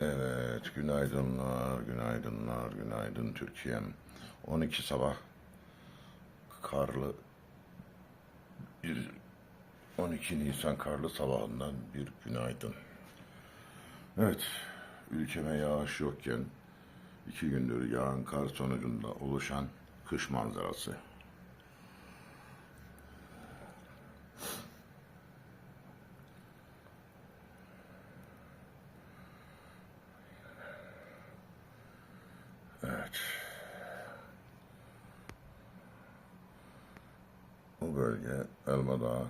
Evet, günaydınlar, günaydınlar, günaydın Türkiye'm. 12 sabah karlı bir 12 Nisan karlı sabahından bir günaydın. Evet, ülkeme yağış yokken iki gündür yağan kar sonucunda oluşan kış manzarası. Bu bölge Elmadağ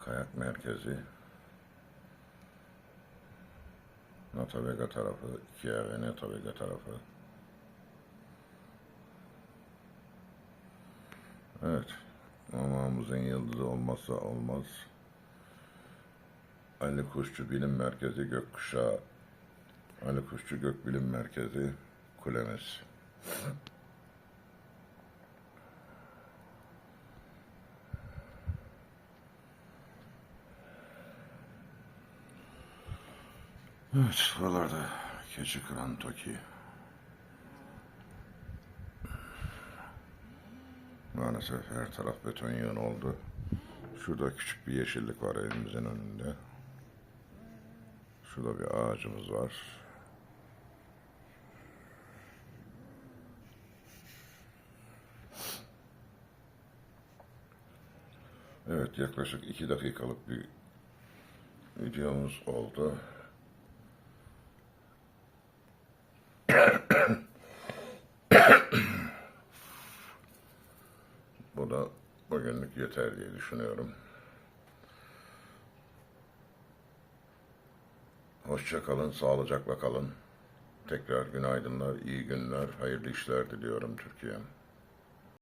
Kayak Merkezi Nata Vega tarafı, Ikea ve Nata Vega tarafı. Evet. Mamamızın yıldızı olmazsa olmaz. Ali Kuşçu Bilim Merkezi Gökkuşağı Ali Kuşçu Gökbilim Merkezi kulemiz. Evet, buralarda keçi kıran Toki. Maalesef her taraf beton yığın oldu. Şurada küçük bir yeşillik var evimizin önünde. Şurada bir ağacımız var. Evet yaklaşık iki dakikalık bir videomuz oldu. Bu da bugünlük yeter diye düşünüyorum. Hoşça kalın, sağlıcakla kalın. Tekrar günaydınlar, iyi günler, hayırlı işler diliyorum Türkiye'm.